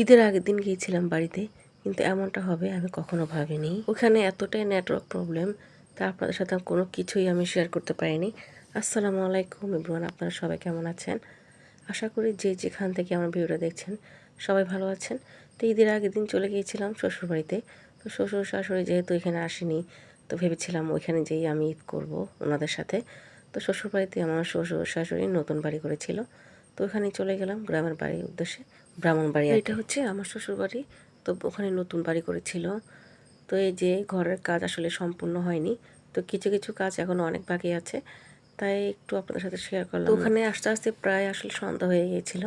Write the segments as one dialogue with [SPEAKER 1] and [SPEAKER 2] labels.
[SPEAKER 1] ঈদের আগের দিন গিয়েছিলাম বাড়িতে, কিন্তু এমনটা হবে আমি কখনো ভাবিনি। ওখানে এতটাই নেটওয়ার্ক প্রবলেম তা আপনাদের সাথে কোনো কিছুই আমি শেয়ার করতে পারিনি। আসসালামু আলাইকুম ইব্রান আপনারা সবাই কেমন আছেন? আশা করি যে যেখান থেকে আমার ভিডিওটা দেখছেন সবাই ভালো আছেন। তো ঈদের আগের দিন চলে গিয়েছিলাম শ্বশুরবাড়িতে। তো শ্বশুর শাশুড়ি যেহেতু এখানে আসেনি, তো ভেবেছিলাম ওইখানে যেই আমি ঈদ করব ওনাদের সাথে। তো শ্বশুরবাড়িতে আমার শ্বশুর শাশুড়ি নতুন বাড়ি করেছিল। তো ওখানে চলে গেলাম গ্রামের বাড়ির উদ্দেশ্যে ব্রাহ্মণ বাড়ি এটা হচ্ছে আমার শ্বশুর বাড়ি তো ওখানে নতুন বাড়ি করেছিল। তো এই যে ঘরের কাজ আসলে সম্পূর্ণ হয়নি তো কিছু কিছু কাজ এখনও অনেক বাকি আছে। তাই একটু আপনাদের সাথে শেয়ার করলাম। তো ওখানে আস্তে আস্তে প্রায় আসলে সন্ধ্যা হয়ে গিয়েছিল।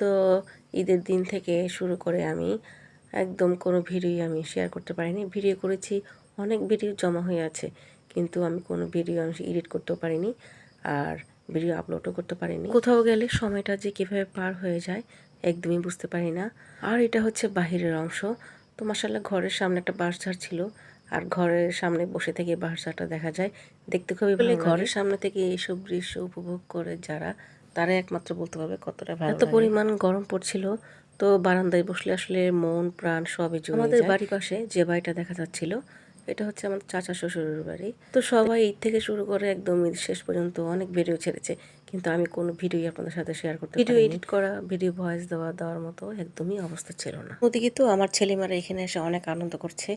[SPEAKER 1] তো ঈদের দিন থেকে শুরু করে আমি একদম কোনো ভিডিও আমি শেয়ার করতে পারিনি। ভিডিও করেছি অনেক ভিডিও জমা হয়ে আছে কিন্তু আমি কোনো ভিডিও আমি এডিট করতেও পারিনি। আর ভিডিও আপলোডও করতে পারিনি। কোথাও গেলে সময়টা যে কীভাবে পার হয়ে যায় একদমই বুঝতে পারি না। আর এটা হচ্ছে বাহিরের অংশ। তো মাসাল্লাহ ঘরের সামনে একটা বাঁশঝাড় ছিল। আর ঘরের সামনে বসে থেকে বাঁশঝাড়টা দেখা যায়। দেখতে খুবই ভালো ঘরের সামনে থেকে এইসব দৃশ্য উপভোগ করে যারা তারা একমাত্র বলতে পারবে কতটা ভালো এত পরিমাণ গরম পড়ছিল। তো বারান্দায় বসলে আসলে মন প্রাণ সবই জমে আমাদের বাড়ির পাশে যে বাড়িটা দেখা যাচ্ছিল এটা হচ্ছে আমার চাচা শ্বশুরের বাড়ি। তো সবাই ঈদ থেকে শুরু করে একদম ঈদ শেষ পর্যন্ত অনেক ভিডিও ছেড়েছে। কিন্তু আমি কোনো ভিডিও আপনাদের সাথে শেয়ার করতে ভিডিও এডিট করা ভিডিও ভয়েস দেওয়া দেওয়ার মতো একদমই অবস্থা ছিল না। ওদিকে তো আমার ছেলেমেয়েরা এখানে এসে অনেক আনন্দ করছে।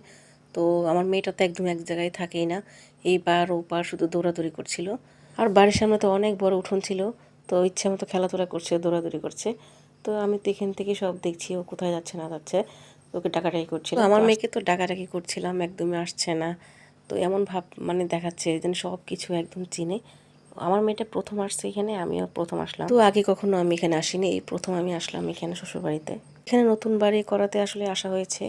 [SPEAKER 1] তো আমার মেয়েটা তো একদম এক জায়গায় থাকেই না। এই পার ও পার শুধু দৌড়াদৌড়ি করছিল। আর বাড়ির সামনে তো অনেক বড় উঠোন ছিল। তো ইচ্ছে মতো খেলাধুলা করছে দৌড়াদৌড়ি করছে। তো আমি তো এখান থেকে সব দেখছি ও কোথায় যাচ্ছে না যাচ্ছে। ওকে ডাকাডাকি করছিল আমার মেয়েকে তো ডাকাডাকি করছিলাম একদমই আসছে না। তো এমন ভাব মানে দেখাচ্ছে যেন সব কিছু একদম চিনে। আমার মেয়েটা প্রথম আসছে এখানে আমিও প্রথম আসলাম। তো আগে কখনো আমি এখানে আসিনি এই প্রথম আমি আসলাম এখানে শ্বশুরবাড়িতে। এখানে নতুন বাড়ি করাতে আসলে আসা হয়েছে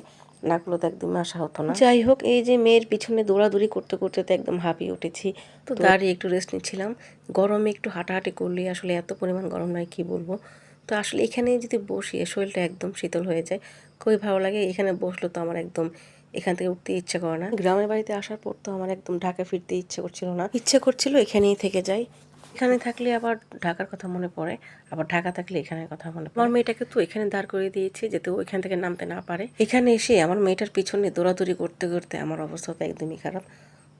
[SPEAKER 1] না করলে তো একদমই আসা হতো না। যাই হোক এই যে মেয়ের পিছনে দৌড়াদৌড়ি করতে করতে তো একদম হাঁপিয়ে উঠেছি। তো দাঁড়িয়ে একটু রেস্ট নিচ্ছিলাম। গরমে একটু হাঁটাহাঁটি করলে আসলে এত পরিমাণ গরম নয় কি বলব? তো আসলে এখানে যদি বসি শরীরটা একদম শীতল হয়ে যায়। খুবই ভালো লাগে। এখানে বসল তো আমার একদম এখান থেকে উঠতে ইচ্ছে করে না। গ্রামের বাড়িতে আসার পর তো আমার একদম ঢাকা ফিরতে ইচ্ছে করছিল না। ইচ্ছে করছিল এখানেই থেকে যাই। এখানে থাকলে আবার ঢাকার কথা মনে পড়ে। আবার ঢাকা থাকলে এখানের কথা মনে পড়ে। আমার মেয়েটাকে তো এখানে দাঁড় করিয়ে দিয়েছি যাতে ও এখান থেকে নামতে না পারে। এখানে এসে আমার মেয়েটার পিছনে দৌড়াদৌড়ি করতে করতে আমার অবস্থা তো একদমই খারাপ।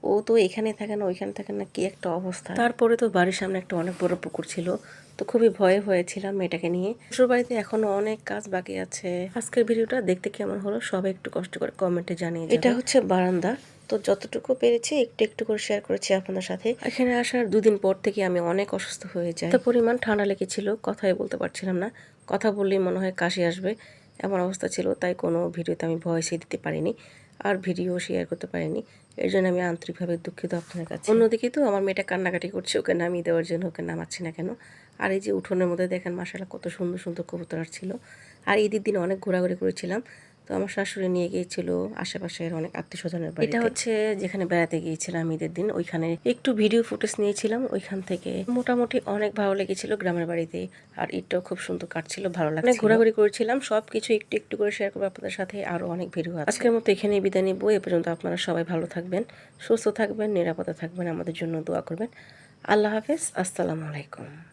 [SPEAKER 1] ও তো এখানে থাকে না ওইখানে থাকে না কি একটা অবস্থা। তারপরে তো বাড়ির সামনে একটা অনেক বড় পুকুর ছিল তো খুবই ভয়ে হয়েছিলাম মেয়েটাকে নিয়ে। শ্বশুর বাড়িতে এখনও অনেক কাজ বাকি আছে। আজকের ভিডিওটা দেখতে কেমন হলো সবাই একটু কষ্ট করে কমেন্টে জানিয়ে এটা হচ্ছে বারান্দা তো যতটুকু পেরেছি একটু একটু করে শেয়ার করেছি আপনাদের সাথে। এখানে আসার দুদিন পর থেকে আমি অনেক অসুস্থ হয়ে যাই। পরিমাণ ঠান্ডা লেগেছিল কথাই বলতে পারছিলাম না। কথা বললেই মনে হয় কাশি আসবে এমন অবস্থা ছিল তাই কোনো ভিডিওতে আমি ভয়েসে দিতে পারিনি আর ভিডিও শেয়ার করতে পারিনি। এর জন্য আমি আন্তরিকভাবে দুঃখিত আপনার কাছে। অন্যদিকে তো আমার মেয়েটা কান্নাকাটি করছে, ওকে নামিয়ে দেওয়ার জন্য ওকে নামাচ্ছি না কেন? আর এই যে উঠোনের মধ্যে দেখেন মাসালা কত সুন্দর সুন্দর কবুতর ছিল। আর ঈদের দিন অনেক ঘোরাঘুরি করেছিলাম। তো আমার শাশুড়ি নিয়ে গিয়েছিল আশেপাশের অনেক আত্মীয় স্বজনের এটা হচ্ছে যেখানে বেড়াতে গিয়েছিলাম ঈদের দিন ওইখানে একটু ভিডিও ফুটেজ নিয়েছিলাম ওইখান থেকে মোটামুটি অনেক ভালো লেগেছিল গ্রামের বাড়িতে আর ঈদটাও খুব সুন্দর কাটছিল ভালো লাগছে ঘোরাঘুরি করেছিলাম সব কিছু একটু একটু করে শেয়ার করব আপনাদের সাথে আরও অনেক ভিডিও আছে। আজকের মতো এখানে বিদায় নিবো এ পর্যন্ত আপনারা সবাই ভালো থাকবেন সুস্থ থাকবেন নিরাপদে থাকবেন আমাদের জন্য দোয়া করবেন। আল্লাহ হাফেজ আসসালামু আলাইকুম।